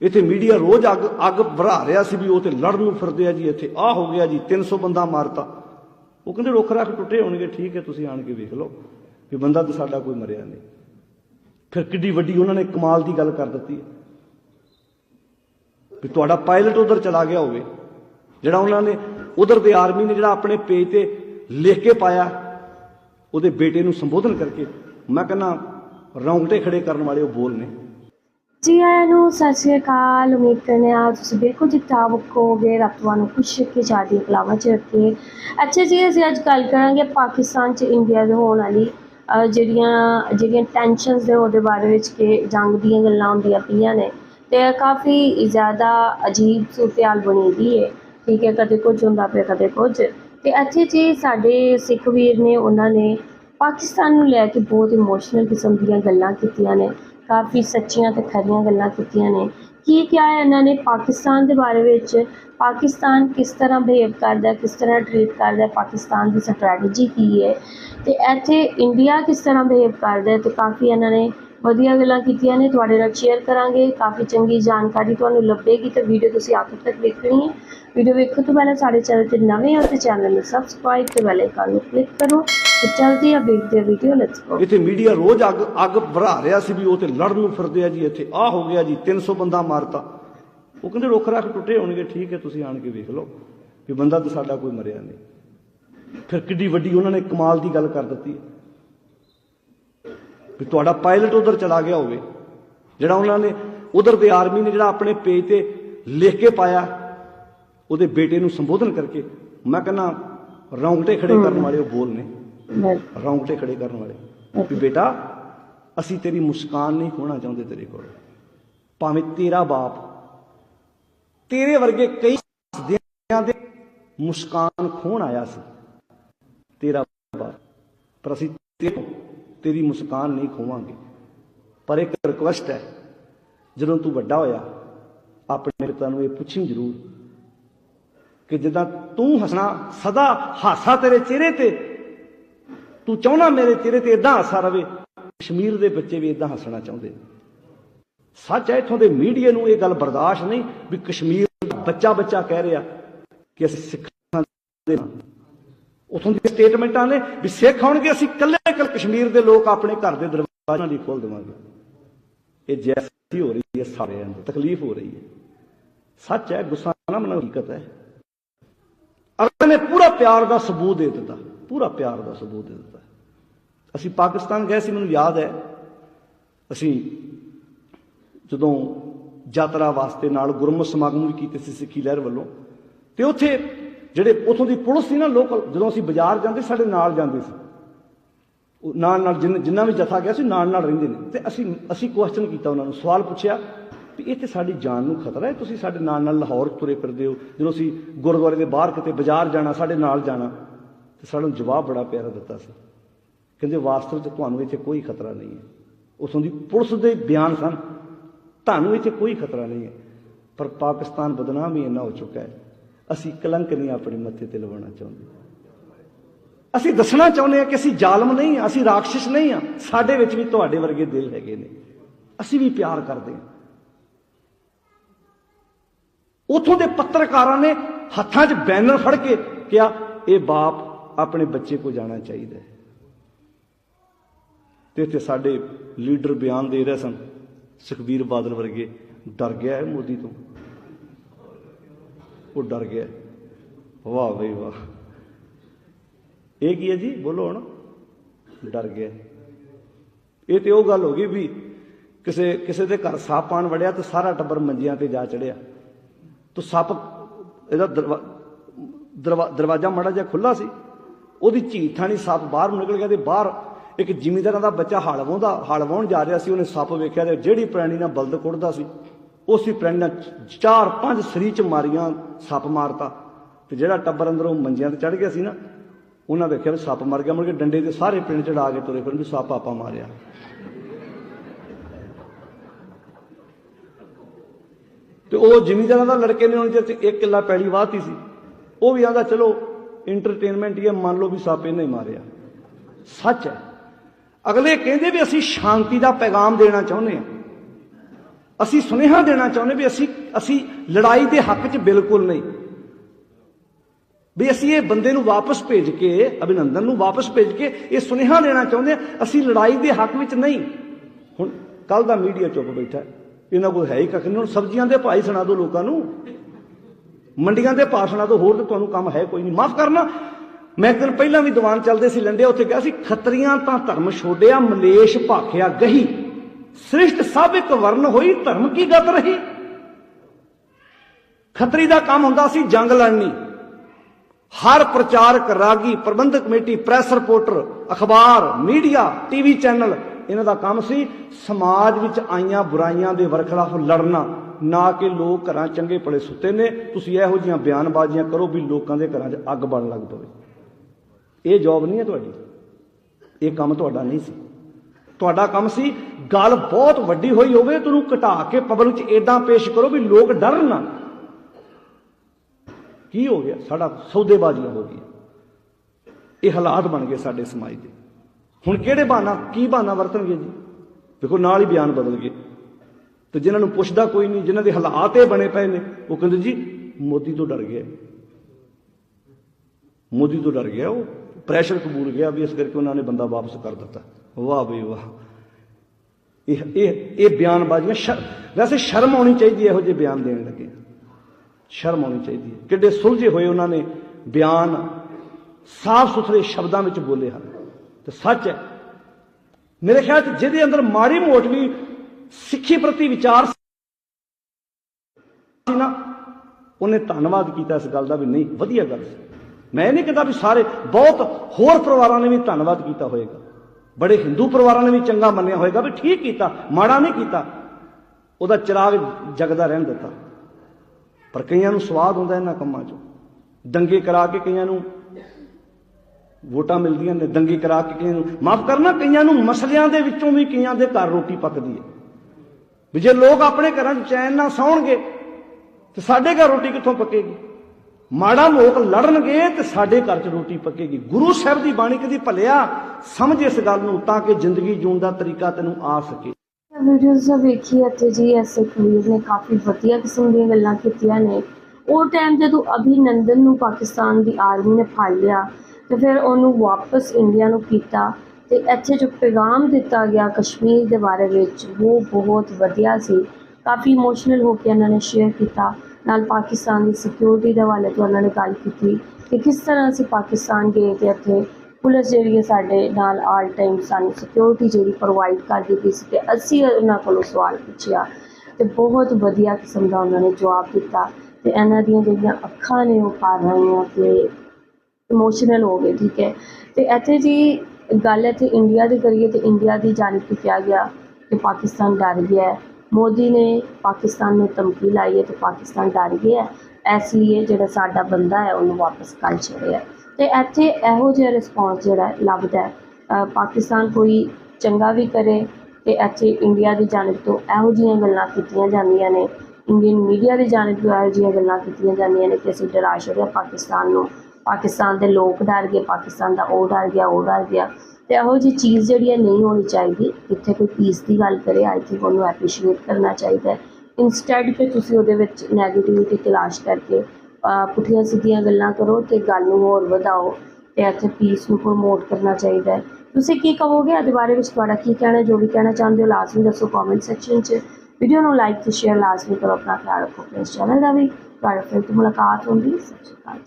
ਇੱਥੇ ਮੀਡੀਆ ਰੋਜ਼ ਅੱਗ ਅੱਗ ਭਰਾ ਰਿਹਾ ਸੀ ਵੀ ਉਹ ਤੇ ਲੜਨ ਨੂੰ ਫਿਰਦੇ ਆ ਜੀ, ਇੱਥੇ ਆ ਹੋ ਗਿਆ ਜੀ 300 ਬੰਦਾ ਮਾਰਤਾ। ਉਹ ਕਹਿੰਦੇ ਰੁੱਖ ਰੱਖ ਟੁੱਟੇ ਹੋਣਗੇ, ਠੀਕ ਹੈ, ਤੁਸੀਂ ਆਣ ਕੇ ਵੇਖ ਲਓ ਵੀ ਬੰਦਾ ਤਾਂ ਸਾਡਾ ਕੋਈ ਮਰਿਆ ਨਹੀਂ। ਫਿਰ ਕਿੱਡੀ ਵੱਡੀ ਉਹਨਾਂ ਨੇ ਕਮਾਲ ਦੀ ਗੱਲ ਕਰ ਦਿੱਤੀ ਹੈ। ਵੀ ਤੁਹਾਡਾ ਪਾਇਲਟ ਉਧਰ ਚਲਾ ਗਿਆ ਹੋਵੇ, ਜਿਹੜਾ ਉਹਨਾਂ ਨੇ ਉਧਰ ਦੇ ਆਰਮੀ ਨੇ ਜਿਹੜਾ ਆਪਣੇ ਪੇਜ ਤੇ ਲਿਖ ਕੇ ਪਾਇਆ, ਉਹਦੇ ਬੇਟੇ ਨੂੰ ਸੰਬੋਧਨ ਕਰਕੇ ਮੈਂ ਕਹਿੰਦਾ ਰੌਂਗਟੇ ਖੜੇ ਕਰਨ ਵਾਲੇ ਉਹ ਬੋਲ ਨੇ। ਜੀ ਆਇਆਂ ਨੂੰ ਸਤਿ ਸ਼੍ਰੀ ਅਕਾਲ। ਉਮੀਦ ਕਰਨੇ ਆ ਤੁਸੀਂ ਬਿਲਕੁਲ ਠੀਕ ਠਾਕ ਹੋਵੋਗੇ। ਰੱਬ ਤੁਹਾਨੂੰ ਖੁਸ਼ ਰੱਖੇ ਚਾਹਦੀ ਕਲਾਵਾਂ ਚ ਰੱਖੇ। ਅੱਛਾ ਜੀ, ਅਸੀਂ ਅੱਜ ਗੱਲ ਕਰਾਂਗੇ ਪਾਕਿਸਤਾਨ ਚ ਇੰਡੀਆ ਦੇ ਹੋਣ ਵਾਲੀ ਜਿਹੜੀਆਂ ਜਿਹੜੀਆਂ ਟੈਨਸ਼ਨਸ ਦੇ ਉਹਦੇ ਬਾਰੇ ਵਿੱਚ ਕਿ ਜੰਗ ਦੀਆਂ ਗੱਲਾਂ ਹੁੰਦੀਆਂ ਪਈਆਂ ਨੇ। ਤੇ ਕਾਫੀ ਜ਼ਿਆਦਾ ਅਜੀਬ ਸੂਰਤਹਾਲ ਬਣੀ ਦੀ ਹੈ ਠੀਕ ਹੈ, ਕਦੇ ਕੁਝ ਹੁੰਦਾ ਪਿਆ, ਕਦੇ ਕੁਝ। ਤੇ ਇੱਥੇ ਜੀ ਸਾਡੇ ਸਿੱਖ ਵੀਰ ਨੇ, ਉਹਨਾਂ ਨੇ ਪਾਕਿਸਤਾਨ ਨੂੰ ਲੈ ਕੇ ਬਹੁਤ ਇਮੋਸ਼ਨਲ ਕਿਸਮ ਦੀਆਂ ਗੱਲਾਂ ਕੀਤੀਆਂ ਨੇ। ਕਾਫੀ ਸੱਚੀਆਂ ਤੇ ਖਰੀਆਂ ਗੱਲਾਂ ਕੀਤੀਆਂ ਨੇ। ਕੀ ਕਿਹਾ ਹੈ ਇਹਨਾਂ ਨੇ? ਪਾਕਿਸਤਾਨ ਦੇ ਬਾਰੇ ਵਿੱਚ ਪਾਕਿਸਤਾਨ ਕਿਸ ਤਰ੍ਹਾਂ ਬਿਹੇਵ ਕਰਦਾ, ਕਿਸ ਤਰ੍ਹਾਂ ਟਰੀਟ ਕਰਦਾ, ਪਾਕਿਸਤਾਨ ਦੀ ਸਟ੍ਰੈਟਜੀ ਕੀ ਹੈ? ਤੇ ਇੱਥੇ ਇੰਡੀਆ ਕਿਸ ਤਰ੍ਹਾਂ ਬਿਹੇਵ ਕਰਦਾ ਹੈ? ਤੇ ਕਾਫੀ ਇਹਨਾਂ ਨੇ ਵਧੀਆ ਗੱਲਾਂ ਕੀਤੀਆਂ ਨੇ, ਤੁਹਾਡੇ ਨਾਲ ਸ਼ੇਅਰ ਕਰਾਂਗੇ, ਕਾਫੀ ਚੰਗੀ ਜਾਣਕਾਰੀ ਤੁਹਾਨੂੰ ਲੱਭੇਗੀ ਤੇ ਵੀਡੀਓ ਤੁਸੀਂ ਆਖਰ ਤੱਕ ਦੇਖਣੀ ਹੈ। ਵੀਡੀਓ ਵੇਖੋ ਤੋਂ ਪਹਿਲਾਂ ਸਾਡੇ ਚੈਨਲ ਤੇ ਨਵੇਂ ਹੋ ਤੇ ਚੈਨਲ ਨੂੰ ਸਬਸਕ੍ਰਾਈਬ ਤੇ ਬੈਲ ਆਈਕਨ ਨੂੰ ਕਲਿੱਕ ਕਰੋ ਤੇ ਚਲਦੀ ਆ ਵੇਖਦੇ ਵੀਡੀਓ ਲੈਟਸ ਗੋ ਇੱਥੇ ਮੀਡੀਆ ਰੋਜ਼ ਅੱਗ ਅੱਗ ਭਰਾ ਰਿਹਾ ਸੀ ਵੀ ਉਹ ਤੇ ਲੜਨ ਨੂੰ ਫਿਰਦੇ ਆ ਜੀ, ਇੱਥੇ ਆ ਹੋ ਗਿਆ ਜੀ 300 ਬੰਦਾ ਮਾਰਤਾ। ਉਹ ਕਹਿੰਦੇ ਰੁੱਖ ਰੱਖ ਟੁੱਟੇ ਹੋਣਗੇ, ਠੀਕ ਹੈ, ਤੁਸੀਂ ਆਣ ਕੇ ਵੇਖ ਲਓ ਵੀ ਬੰਦਾ ਤਾਂ ਸਾਡਾ ਕੋਈ ਮਰਿਆ ਨਹੀਂ। ਫਿਰ ਕਿੱਡੀ ਵੱਡੀ ਉਹਨਾਂ ਨੇ ਕਮਾਲ ਦੀ ਗੱਲ ਕਰ ਦਿੱਤੀ। ਵੀ ਤੁਹਾਡਾ ਪਾਇਲਟ ਉਧਰ ਚਲਾ ਗਿਆ ਹੋਵੇ। ਜਿਹੜਾ ਉਹਨਾਂ ਨੇ ਉਧਰ ਦੇ ਆਰਮੀ ਨੇ ਜਿਹੜਾ ਆਪਣੇ ਪੇਜ ਤੇ ਲਿਖ ਕੇ ਪਾਇਆ ਉਹਦੇ ਬੇਟੇ ਨੂੰ ਸੰਬੋਧਨ ਕਰਕੇ ਮੈਂ ਕਹਿੰਦਾ ਰੌਂਗਟੇ ਖੜੇ ਕਰਨ ਵਾਲੇ ਉਹ ਬੋਲ ਨੇ। ਰੌਂਗਟੇ ਖੜੇ ਕਰਨ ਵਾਲੇ। ਵੀ ਬੇਟਾ ਅਸੀਂ ਤੇਰੀ ਮੁਸਕਾਨ ਨਹੀਂ ਖੋਣਾ ਚਾਹੁੰਦੇ ਤੇਰੇ ਕੋਲ। ਭਾਵੇਂ ਤੇਰਾ ਬਾਪ ਤੇਰੇ ਵਰਗੇ ਕਈ ਦਿਆਂ ਦੇ ਮੁਸਕਾਨ ਖੋਣ ਆਇਆ ਸੀ। ਤੇਰਾ ਬਾਪ। ਪਰ ਅਸੀਂ ਤੇਰੇ ਤੇਰੀ ਮੁਸਕਾਨ ਨਹੀਂ ਖੋਵਾਂਗੇ। ਪਰ ਇੱਕ ਰਿਕੁਐਸਟ ਹੈ, ਜਦੋਂ ਤੂੰ ਵੱਡਾ ਹੋਇਆ, ਆਪਣੇ ਪਿਤਾ ਨੂੰ ਇਹ ਪੁੱਛੀ ਜ਼ਰੂਰ ਕਿ ਜਿੱਦਾਂ ਤੂੰ ਹੱਸਣਾ ਸਦਾ ਹਾਸਾ ਤੇਰੇ ਚਿਹਰੇ ਤੇ, ਤੂੰ ਚਾਹੁੰਦਾ ਮੇਰੇ ਚਿਹਰੇ ਤੇ ਇਦਾਂ ਹਾਸਾ ਰਵੇ, ਕਸ਼ਮੀਰ ਦੇ ਬੱਚੇ ਵੀ ਇਦਾਂ ਹੱਸਣਾ ਚਾਹੁੰਦੇ ਸੱਚ ਹੈ, ਇਥੋਂ ਦੇ ਮੀਡੀਆ ਨੂੰ ਇਹ ਗੱਲ ਬਰਦਾਸ਼ਤ ਨਹੀਂ ਵੀ ਕਸ਼ਮੀਰ ਬੱਚਾ ਬੱਚਾ ਕਹਿ ਰਿਹਾ ਕਿ ਅਸੀਂ ਸਿੱਖਾਂ ਦੇ ਉਥੋਂ ਦੀ ਸਟੇਟਮੈਂਟਾਂ ਨੇ ਵੀ ਸਿੱਖ ਆਉਣਗੇ, ਅਸੀਂ ਇਕੱਲੇ ਇਕੱਲੇ ਕਸ਼ਮੀਰ ਦੇ ਲੋਕ ਆਪਣੇ ਘਰ ਦੇ ਦਰਵਾਜ਼ਿਆਂ ਦੀ ਖੋਲ ਦੇਵਾਂਗੇ। ਇਹ ਜੈਸੀ ਹੋ ਰਹੀ ਹੈ ਸਾਰਿਆਂ ਨੂੰ, ਤਕਲੀਫ ਹੋ ਰਹੀ ਹੈ। ਸੱਚ ਹੈ, ਗੁੱਸਾ ਨਾ ਮਨ, ਹਕੀਕਤ ਹੈ। ਅਗਲੇ ਨੇ ਪੂਰਾ ਪਿਆਰ ਦਾ ਸਬੂਤ ਦੇ ਦਿੱਤਾ, ਪੂਰਾ ਪਿਆਰ ਦਾ ਸਬੂਤ ਦੇ ਦਿੱਤਾ। ਅਸੀਂ ਪਾਕਿਸਤਾਨ ਗਏ ਸੀ, ਮੈਨੂੰ ਯਾਦ ਹੈ। ਅਸੀਂ ਜਦੋਂ ਯਾਤਰਾ ਵਾਸਤੇ ਨਾਲ ਗੁਰਮਤ ਸਮਾਗਮ ਵੀ ਕੀਤੇ ਸੀ ਸਿੱਖੀ ਲਹਿਰ ਵੱਲੋਂ, ਤੇ ਉੱਥੇ ਜਿਹੜੇ ਉਥੋਂ ਦੀ ਪੁਲਿਸ ਸੀ ਨਾ ਲੋਕਲ, ਜਦੋਂ ਅਸੀਂ ਬਾਜ਼ਾਰ ਜਾਂਦੇ ਸਾਡੇ ਨਾਲ ਜਾਂਦੇ ਸੀ। ਉਹ ਨਾਲ ਨਾਲ ਜਿੰਨ- ਜਿੰਨਾ ਵੀ ਜਥਾ ਗਿਆ ਸੀ, ਨਾਲ ਨਾਲ ਰਹਿੰਦੇ ਨੇ। ਤੇ ਅਸੀਂ ਅਸੀਂ ਕੁਐਸਚਨ ਕੀਤਾ ਉਹਨਾਂ ਨੂੰ, ਸਵਾਲ ਪੁੱਛਿਆ ਵੀ ਇਹ ਤੇ ਸਾਡੀ ਜਾਨ ਨੂੰ ਖਤਰਾ ਹੈ, ਤੁਸੀਂ ਸਾਡੇ ਨਾਲ ਨਾਲ ਲਾਹੌਰ ਤੁਰੇ ਫਿਰਦੇ ਹੋ, ਜਦੋਂ ਅਸੀਂ ਗੁਰਦੁਆਰੇ ਦੇ ਬਾਹਰ ਕਿਤੇ ਬਾਜ਼ਾਰ ਜਾਣਾ, ਸਾਡੇ ਨਾਲ ਜਾਣਾ, ਤੇ ਸਾਨੂੰ ਜਵਾਬ ਬੜਾ ਪਿਆਰਾ ਦਿੱਤਾ ਸੀ। ਕਹਿੰਦੇ ਵਾਸਤਵ 'ਚ ਤੁਹਾਨੂੰ ਇੱਥੇ ਕੋਈ ਖਤਰਾ ਨਹੀਂ ਹੈ। ਉਥੋਂ ਦੀ ਪੁਲਿਸ ਦੇ ਬਿਆਨ ਸਨ, ਤੁਹਾਨੂੰ ਇੱਥੇ ਕੋਈ ਖਤਰਾ ਨਹੀਂ ਹੈ। ਪਰ ਪਾਕਿਸਤਾਨ ਬਦਨਾਮ ਹੀ ਇੰਨਾ ਹੋ ਚੁੱਕਾ ਹੈ। ਅਸੀਂ ਕਲੰਕ ਨਹੀਂ ਆਪਣੇ ਮੱਥੇ ਤੇ ਲਵਾਉਣਾ ਚਾਹੁੰਦੇ। ਅਸੀਂ ਦੱਸਣਾ ਚਾਹੁੰਦੇ ਹਾਂ ਕਿ ਅਸੀਂ ਜ਼ਾਲਮ ਨਹੀਂ ਹਾਂ, ਅਸੀਂ ਰਾਖਸ਼ ਨਹੀਂ ਹਾਂ। ਸਾਡੇ ਵਿੱਚ ਵੀ ਤੁਹਾਡੇ ਵਰਗੇ ਦਿਲ ਹੈਗੇ ਨੇ। ਅਸੀਂ ਵੀ ਪਿਆਰ ਕਰਦੇ ਹਾਂ। ਉਥੋਂ ਦੇ ਪੱਤਰਕਾਰਾਂ ਨੇ ਹੱਥਾਂ 'ਚ ਬੈਨਰ ਫੜ ਕੇ ਕਿਹਾ, ਇਹ ਬਾਪ ਆਪਣੇ ਬੱਚੇ ਕੋ ਜਾਣਾ ਚਾਹੀਦਾ ਹੈ। ਤੇ ਇੱਥੇ ਸਾਡੇ ਲੀਡਰ ਬਿਆਨ ਦੇ ਰਹੇ ਸਨ, ਸੁਖਬੀਰ ਬਾਦਲ ਵਰਗੇ। ਡਰ ਗਿਆ ਹੈ ਮੋਦੀ ਤੋਂ। ਉਹ ਡਰ ਗਿਆ। ਵਾਹ ਬਈ ਵਾਹ। ਇਹ ਕੀ ਹੈ ਜੀ? ਬੋਲੋ ਹੁਣ। ਡਰ ਗਿਆ। ਇਹ ਤੇ ਉਹ ਗੱਲ ਹੋ ਗਈ ਵੀ ਕਿਸੇ ਕਿਸੇ ਦੇ ਘਰ ਸੱਪ ਆਣ ਵੜਿਆ ਤੇ ਸਾਰਾ ਟੱਬਰ ਮੰਜੀਆਂ ਤੇ ਜਾ ਚੜਿਆ। ਤੋ ਸੱਪ ਇਹਦਾ ਦਰਵਾ- ਦਰਵਾ- ਦਰਵਾਜ਼ਾ ਮੜਾ ਜਿਹਾ ਖੁੱਲਾ ਸੀ। ਉਹਦੀ ਝੀਠ ਥਾਣੀ ਸੱਪ ਬਾਹਰ ਨਿਕਲ ਗਿਆ ਤੇ ਬਾਹਰ ਇੱਕ ਜ਼ਿਮੀਂਦਾਰਾਂ ਦਾ ਬੱਚਾ ਹਲ ਹਲਵਾਉਣ ਜਾ ਰਿਹਾ ਸੀ। ਉਹਨੇ ਸੱਪ ਵੇਖਿਆ ਤੇ ਜਿਹੜੀ ਪ੍ਰਾਣੀ ਨਾਲ ਬਲਦ ਕੁੱਟਦਾ ਸੀ। ਉਸੇ ਪ੍ਰਾਣੀ ਨਾਲ ਚਾਰ ਪੰਜ ਸਰੀ ਚ ਮਾਰੀਆਂ, ਸੱਪ ਮਾਰਤਾ। ਤੇ ਜਿਹੜਾ ਟੱਬਰ ਅੰਦਰੋਂ ਮੰਜਿਆਂ ਤੇ ਚੜ ਗਿਆ ਸੀ ਨਾ, ਉਹਨਾਂ ਵੇਖਿਆ ਵੀ ਸੱਪ ਮਰ ਗਿਆ, ਮੁੜ ਕੇ ਡੰਡੇ ਦੇ ਸਾਰੇ ਪਿੰਡ ਚੜਾ ਕੇ ਤੁਰੇ ਫਿਰਨ ਵੀ ਸੱਪ ਆਪਾਂ ਮਾਰਿਆ। ਤੇ ਉਹ ਜ਼ਿਮੀਂਦਾਰਾਂ ਦਾ ਲੜਕੇ ਨੇ ਉਹਨਾਂ ਚ ਇੱਕ ਕਿੱਲਾ ਪੈਲੀ ਵਾਹਤੀ ਸੀ, ਉਹ ਵੀ ਆਂਦਾ ਚਲੋ ਇੰਟਰਟੇਨਮੈਂਟ ਹੀ ਹੈ, ਮੰਨ ਲਓ ਵੀ ਸੱਪ ਇਹਨੇ ਮਾਰਿਆ। ਸੱਚ ਹੈ। ਅਗਲੇ ਕਹਿੰਦੇ ਵੀ ਅਸੀਂ ਸ਼ਾਂਤੀ ਦਾ ਪੈਗਾਮ ਦੇਣਾ ਚਾਹੁੰਦੇ ਹਾਂ। ਅਸੀਂ ਸੁਨੇਹਾ ਦੇਣਾ ਚਾਹੁੰਦੇ ਵੀ ਅਸੀਂ ਅਸੀਂ ਲੜਾਈ ਦੇ ਹੱਕ 'ਚ ਬਿਲਕੁਲ ਨਹੀਂ। ਵੀ ਅਸੀਂ ਇਹ ਬੰਦੇ ਨੂੰ ਵਾਪਸ ਭੇਜ ਕੇ, ਅਭਿਨੰਦਨ ਨੂੰ ਵਾਪਸ ਭੇਜ ਕੇ ਇਹ ਸੁਨੇਹਾ ਦੇਣਾ ਚਾਹੁੰਦੇ ਅਸੀਂ ਲੜਾਈ ਦੇ ਹੱਕ ਵਿੱਚ ਨਹੀਂ। ਹੁਣ ਕੱਲ ਦਾ ਮੀਡੀਆ ਚੁੱਪ ਬੈਠਾ ਇਹਨਾਂ ਕੋਲ ਹੈ ਹੀ ਕੱਖ ਨਹੀਂ। ਹੁਣ ਸਬਜ਼ੀਆਂ ਦੇ ਭਾਈ ਸੁਣਾ ਦਿਓ ਲੋਕਾਂ ਨੂੰ। ਮੰਡੀਆਂ ਦੇ ਭਾਅ ਸੁਣਾ ਦਿਓ, ਹੋਰ ਤਾਂ ਤੁਹਾਨੂੰ ਕੰਮ ਹੈ ਕੋਈ ਨਹੀਂ। ਮਾਫ ਕਰਨਾ। ਮੈਂ ਇੱਕ ਦਿਨ ਪਹਿਲਾਂ ਵੀ ਦੀਵਾਨ ਚੱਲਦੇ ਸੀ ਲੰਡਿਆ ਉੱਥੇ ਗਿਆ ਸੀ, ਖੱਤਰੀਆਂ ਤਾਂ ਧਰਮ ਛੋੜਿਆ ਮਲੇਸ਼ ਭਾਖਿਆ ਗਹੀ। ਸ੍ਰਿਸ਼ਟ ਸਭ ਇੱਕ ਵਰਨ ਹੋਈ ਧਰਮ ਕੀ ਗਤ ਰਹੀ? ਖੱਤਰੀ ਦਾ ਕੰਮ ਹੁੰਦਾ ਸੀ ਜੰਗ ਲੜਨੀ। ਹਰ ਪ੍ਰਚਾਰਕ, ਰਾਗੀ, ਪ੍ਰਬੰਧਕ ਕਮੇਟੀ, ਪ੍ਰੈਸ ਰਿਪੋਰਟਰ, ਅਖਬਾਰ, ਮੀਡੀਆ, ਟੀਵੀ ਚੈਨਲ, ਇਹਨਾਂ ਦਾ ਕੰਮ ਸੀ ਸਮਾਜ ਵਿੱਚ ਆਈਆਂ ਬੁਰਾਈਆਂ ਦੇ ਵਰਖਲਾਫ ਲੜਨਾ। ਨਾ ਕਿ ਲੋਕ ਘਰਾਂ ਚੰਗੇ ਭਲੇ ਸੁੱਤੇ ਨੇ। ਤੁਸੀਂ ਇਹੋ ਜੀਆਂ ਬਿਆਨਬਾਜ਼ੀਆਂ ਕਰੋ ਵੀ ਲੋਕਾਂ ਦੇ ਘਰਾਂ 'ਚ ਅੱਗ ਬਲਣ ਲੱਗ ਪਵੇ। ਇਹ ਜੌਬ ਨਹੀਂ ਹੈ ਤੁਹਾਡੀ। ਇਹ ਕੰਮ ਤੁਹਾਡਾ ਨਹੀਂ ਸੀ। ਤੁਹਾਡਾ ਕੰਮ ਸੀ, ਗੱਲ ਬਹੁਤ ਵੱਡੀ ਹੋਈ ਹੋਵੇ ਤੁਹਾਨੂੰ ਘਟਾ ਕੇ ਪਬਲਿਕ 'ਚ ਏਦਾਂ ਪੇਸ਼ ਕਰੋ ਵੀ ਲੋਕ ਡਰਨ ਨਾ। ਕੀ ਹੋ ਗਿਆ? ਸਾਡਾ ਸੌਦੇਬਾਜ਼ੀਆਂ ਹੋ ਗਈਆਂ। ਇਹ ਹਾਲਾਤ ਬਣ ਗਏ ਸਾਡੇ ਸਮਾਜ ਦੇ। ਹੁਣ ਕਿਹੜੇ ਬਹਾਨਾ, ਕੀ ਬਹਾਨਾ ਵਰਤਣਗੇ ਜੀ? ਦੇਖੋ, ਨਾਲ ਹੀ ਬਿਆਨ ਬਦਲ ਗਏ। ਤੇ ਜਿਨ੍ਹਾਂ ਨੂੰ ਪੁੱਛਦਾ ਕੋਈ ਨਹੀਂ, ਜਿਨ੍ਹਾਂ ਦੇ ਹਾਲਾਤ ਇਹ ਬਣੇ ਪਏ ਨੇ, ਉਹ ਕਹਿੰਦੇ ਜੀ, ਮੋਦੀ ਤੋਂ ਡਰ ਗਿਆ। ਮੋਦੀ ਤੋਂ ਡਰ ਗਿਆ ਉਹ। ਪ੍ਰੈਸ਼ਰ ਕਬੂਲ ਗਿਆ ਵੀ ਇਸ ਕਰਕੇ ਉਹਨਾਂ ਨੇ ਬੰਦਾ ਵਾਪਸ ਕਰ ਦਿੱਤਾ। ਵਾਹ ਬਈ ਵਾਹ। ਇਹ ਇਹ ਇਹ ਬਿਆਨਬਾਜ਼ੀਆਂ ਸ਼ਰ- ਵੈਸੇ ਸ਼ਰਮ ਆਉਣੀ ਚਾਹੀਦੀ ਹੈ, ਇਹੋ ਜਿਹੇ ਬਿਆਨ ਦੇਣ ਲੱਗੇ। ਸ਼ਰਮ ਆਉਣੀ ਚਾਹੀਦੀ ਹੈ। ਕਿੱਡੇ ਸੁਲਝੇ ਹੋਏ ਉਹਨਾਂ ਨੇ ਬਿਆਨ ਸਾਫ਼ ਸੁਥਰੇ ਸ਼ਬਦਾਂ ਵਿੱਚ ਬੋਲੇ ਹਨ। ਤੇ ਸੱਚ ਹੈ, ਮੇਰੇ ਖਿਆਲ 'ਚ ਜਿਹਦੇ ਅੰਦਰ ਮਾੜੀ ਮੋਟ ਵੀ ਸਿੱਖੀ ਪ੍ਰਤੀ ਵਿਚਾਰ ਸੀ ਨਾ, ਉਹਨੇ ਧੰਨਵਾਦ ਕੀਤਾ ਇਸ ਗੱਲ ਦਾ ਵੀ ਨਹੀਂ, ਵਧੀਆ ਗੱਲ ਸੀ। ਮੈਂ ਇਹ ਨਹੀਂ ਕਹਿੰਦਾ ਵੀ ਸਾਰੇ ਬਹੁਤ ਹੋਰ ਪਰਿਵਾਰਾਂ ਨੇ ਵੀ ਧੰਨਵਾਦ ਕੀਤਾ ਹੋਏਗਾ। ਬੜੇ ਹਿੰਦੂ ਪਰਿਵਾਰਾਂ ਨੇ ਵੀ ਚੰਗਾ ਮੰਨਿਆ ਹੋਏਗਾ ਵੀ ਠੀਕ ਕੀਤਾ, ਮਾੜਾ ਨਹੀਂ ਕੀਤਾ। ਉਹਦਾ ਚਿਰਾਗ ਜਗਦਾ ਰਹਿਣ ਦਿੱਤਾ। ਪਰ ਕਈਆਂ ਨੂੰ ਸਵਾਦ ਹੁੰਦਾ ਇਹਨਾਂ ਕੰਮਾਂ 'ਚੋਂ। ਦੰਗੇ ਕਰਾ ਕੇ ਕਈਆਂ ਨੂੰ ਵੋਟਾਂ ਮਿਲਦੀਆਂ ਨੇ, ਦੰਗੇ ਕਰਾ ਕੇ ਕਈਆਂ ਨੂੰ। ਮਾਫ ਕਰਨਾ, ਕਈਆਂ ਨੂੰ ਮਸਲਿਆਂ ਦੇ ਵਿੱਚੋਂ ਵੀ ਕਈਆਂ ਦੇ ਘਰ ਰੋਟੀ ਪੱਕਦੀ ਹੈ। ਵੀ ਜੇ ਲੋਕ ਆਪਣੇ ਘਰਾਂ 'ਚ ਚੈਨ ਨਾ ਸੌਣਗੇ ਤੇ ਸਾਡੇ ਘਰ ਰੋਟੀ ਕਿੱਥੋਂ ਪੱਕੇਗੀ? ਮਾੜਾ ਲੋਕ ਲੜਨਗੇ ਤੇ ਸਾਡੇ ਘਰ 'ਚ ਰੋਟੀ ਪੱਕੇਗੀ। ਗੁਰੂ ਸਾਹਿਬ ਦੀ ਬਾਣੀ ਕਦੀ ਭਲਿਆ? ਸਮਝ ਇਸ ਗੱਲ ਨੂੰ ਤਾਂ ਕਿ ਜ਼ਿੰਦਗੀ ਜੀਉਣ ਦਾ ਤਰੀਕਾ ਤੈਨੂੰ ਆ ਸਕੇ। ਵੀਡੀਓਜ਼ ਵੇਖੀ ਅਤੇ ਜੀ ਐਸੇ ਕਲੀਰ ਨੇ ਕਾਫੀ ਵਧੀਆ ਕਿਸਮ ਦੀਆਂ ਗੱਲਾਂ ਕੀਤੀਆਂ ਨੇ। ਉਹ ਟਾਈਮ ਜਦੋਂ ਅਭਿਨੰਦਨ ਨੂੰ ਪਾਕਿਸਤਾਨ ਦੀ ਆਰਮੀ ਨੇ ਫੜ ਲਿਆ ਤੇ ਫਿਰ ਉਹਨੂੰ ਵਾਪਸ ਇੰਡੀਆ ਨੂੰ ਕੀਤਾ ਤੇ ਇੱਥੇ ਜੋ ਪੈਗਾਮ ਦਿੱਤਾ ਗਿਆ ਕਸ਼ਮੀਰ ਦੇ ਬਾਰੇ ਵਿੱਚ, ਉਹ ਬਹੁਤ ਵਧੀਆ ਸੀ। ਕਾਫੀ ਇਮੋਸ਼ਨਲ ਹੋ ਕੇ ਇਹਨਾਂ ਨੇ ਸ਼ੇਅਰ ਕੀਤਾ। ਨਾਲ ਪਾਕਿਸਤਾਨ ਦੀ ਸਿਕਿਉਰਿਟੀ ਦੇ ਹਵਾਲੇ ਤੋਂ ਉਹਨਾਂ ਨੇ ਗੱਲ ਕੀਤੀ ਕਿ ਕਿਸ ਤਰ੍ਹਾਂ ਅਸੀਂ ਪਾਕਿਸਤਾਨ ਗਏ ਤੇ ਇੱਥੇ ਪੁਲਿਸ ਜਿਹੜੀ ਹੈ ਸਾਡੇ ਨਾਲ ਆਲ ਟਾਈਮ ਸਾਨੂੰ ਸਿਕਿਉਰਿਟੀ ਜਿਹੜੀ ਪ੍ਰੋਵਾਈਡ ਕਰਦੀ ਪਈ ਸੀ ਤੇ ਅਸੀਂ ਉਹਨਾਂ ਕੋਲੋਂ ਸਵਾਲ ਪੁੱਛਿਆ ਤੇ ਬਹੁਤ ਵਧੀਆ ਕਿਸਮ ਦਾ ਉਹਨਾਂ ਨੇ ਜਵਾਬ ਦਿੱਤਾ ਤੇ ਇਹਨਾਂ ਦੀਆਂ ਜਿਹੜੀਆਂ ਅੱਖਾਂ ਨੇ ਉਹ ਕਰ ਰਹੀਆਂ ਤੇ ਇਮੋਸ਼ਨਲ ਹੋ ਗਏ, ਠੀਕ ਹੈ। ਤੇ ਇੱਥੇ ਜੀ ਗੱਲ ਇੱਥੇ ਇੰਡੀਆ ਦੀ ਕਰੀਏ ਤੇ ਇੰਡੀਆ ਦੀ ਜਾਣਬ ਤੋਂ ਕਿਹਾ ਗਿਆ ਕਿ ਪਾਕਿਸਤਾਨ ਡਰ ਗਿਆ ਹੈ। ਮੋਦੀ ਨੇ ਪਾਕਿਸਤਾਨ ਨੂੰ ਧਮਕੀ ਲਾਈ ਹੈ ਤੇ ਪਾਕਿਸਤਾਨ ਡਰ ਗਿਆ ਹੈ। ਇਸ ਲਈ ਜਿਹੜਾ ਸਾਡਾ ਬੰਦਾ ਹੈ, ਉਹਨੂੰ ਵਾਪਸ ਕਰ ਛੱਡਿਆ ਤੇ ਇੱਥੇ ਇਹੋ ਜਿਹਾ ਰਿਸਪੌਂਸ ਜਿਹੜਾ ਲੱਭਦਾ ਪਾਕਿਸਤਾਨ ਕੋਈ ਚੰਗਾ ਵੀ ਕਰੇ ਤੇ ਇੱਥੇ ਇੰਡੀਆ ਦੀ ਜਾਣਬ ਤੋਂ ਇਹੋ ਜਿਹੀਆਂ ਗੱਲਾਂ ਕੀਤੀਆਂ ਜਾਂਦੀਆਂ ਨੇ। ਇੰਡੀਅਨ ਮੀਡੀਆ ਦੀ ਜਾਣਬ ਤੋਂ ਇਹੋ ਜਿਹੀਆਂ ਗੱਲਾਂ ਕੀਤੀਆਂ ਜਾਂਦੀਆਂ ਨੇ ਕਿ ਅਸੀਂ ਡਰਾ ਛੱਡਿਆ ਪਾਕਿਸਤਾਨ ਨੂੰ। ਪਾਕਿਸਤਾਨ ਦੇ ਲੋਕ ਡਰ ਗਏ, ਪਾਕਿਸਤਾਨ ਦਾ ਉਹ ਡਰ ਗਿਆ, ਉਹ ਡਰ ਗਿਆ। ਤੇ ਇਹੋ ਜਿਹੀ ਚੀਜ਼ ਜਿਹੜੀ ਹੈ ਨਹੀਂ ਹੋਣੀ ਚਾਹੀਦੀ। ਇੱਥੇ ਕੋਈ ਪੀਸ ਦੀ ਗੱਲ ਕਰੇ ਆਈ ਥਿੰਕ ਉਹਨੂੰ ਐਪਰੀਸ਼ੀਏਟ ਕਰਨਾ ਚਾਹੀਦਾ ਹੈ। ਇਨਸਟੈਡ ਕਿ ਤੁਸੀਂ ਉਹਦੇ ਵਿੱਚ ਨੈਗੇਟਿਵਿਟੀ ਤਲਾਸ਼ ਕਰਕੇ ਪੁੱਠੀਆਂ ਸਿੱਧੀਆਂ ਗੱਲਾਂ ਕਰੋ ਤੇ ਗੱਲ ਨੂੰ ਹੋਰ ਵਧਾਓ ਤੇ ਇੱਥੇ ਪੀਸ ਨੂੰ ਪ੍ਰਮੋਟ ਕਰਨਾ ਚਾਹੀਦਾ ਹੈ। ਤੁਸੀਂ ਕੀ ਕਹੋਗੇ? ਇਹਦੇ ਬਾਰੇ ਵਿੱਚ ਤੁਹਾਡਾ ਕੀ ਕਹਿਣਾ ਜੋ ਵੀ ਕਹਿਣਾ ਚਾਹੁੰਦੇ ਹੋ ਲਾਜ਼ਮੀ ਦੱਸੋ ਕਮੈਂਟ ਸੈਕਸ਼ਨ 'ਚ। ਵੀਡੀਓ ਨੂੰ ਲਾਈਕ ਤੇ ਸ਼ੇਅਰ ਲਾਜ਼ਮੀ ਕਰੋ। ਆਪਣਾ ਖਿਆਲ ਰੱਖੋ। ਆਪਣੇ ਚੈਨਲ ਦਾ ਵੀ। ਤੁਹਾਡੇ ਫਿਰ ਤੋਂ ਮੁਲਾਕਾਤ ਹੋਊਗੀ ਸਤਿ ਸ਼੍ਰੀ ਅਕਾਲ।